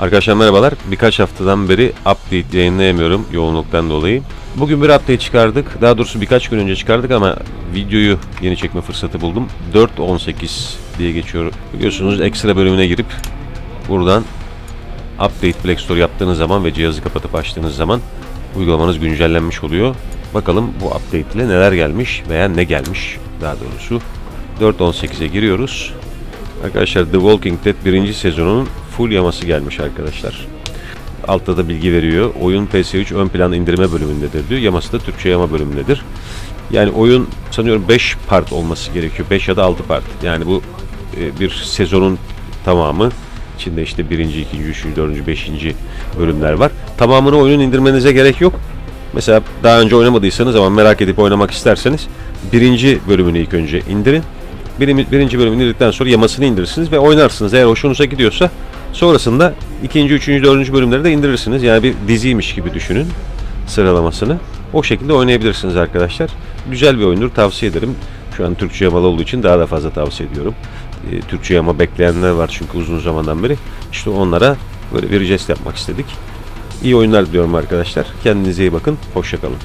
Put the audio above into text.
Arkadaşlar merhabalar. Birkaç haftadan beri update yayınlayamıyorum yoğunluktan dolayı. Bugün bir update çıkardık. Daha doğrusu birkaç gün önce çıkardık ama videoyu yeni çekme fırsatı buldum. 4.18 diye geçiyor. Biliyorsunuz ekstra bölümüne girip buradan update Play Store yaptığınız zaman ve cihazı kapatıp açtığınız zaman uygulamanız güncellenmiş oluyor. Bakalım bu update ile neler gelmiş veya ne gelmiş daha doğrusu. 4.18'e giriyoruz. Arkadaşlar The Walking Dead birinci sezonunun full yaması gelmiş arkadaşlar. Altta da bilgi veriyor. Oyun PS3 ön plan indirme bölümündedir diyor. Yaması da Türkçe yama bölümündedir. Yani oyun sanıyorum 5 part olması gerekiyor. 5 ya da 6 part. Yani bu e, bir sezonun tamamı. İçinde işte birinci, ikinci, üçüncü, dördüncü, beşinci bölümler var. Tamamını oyunun indirmenize gerek yok. Mesela daha önce oynamadıysanız ama merak edip oynamak isterseniz birinci bölümünü ilk önce indirin. Birinci, bölümünü indirdikten sonra yamasını indirirsiniz ve oynarsınız. Eğer hoşunuza gidiyorsa sonrasında ikinci, üçüncü, dördüncü bölümleri de indirirsiniz. Yani bir diziymiş gibi düşünün sıralamasını. O şekilde oynayabilirsiniz arkadaşlar. Güzel bir oyundur. Tavsiye ederim. Şu an Türkçe yamalı olduğu için daha da fazla tavsiye ediyorum. Ee, Türkçe yama bekleyenler var çünkü uzun zamandan beri. İşte onlara böyle bir jest yapmak istedik. İyi oyunlar diliyorum arkadaşlar. Kendinize iyi bakın. Hoşçakalın.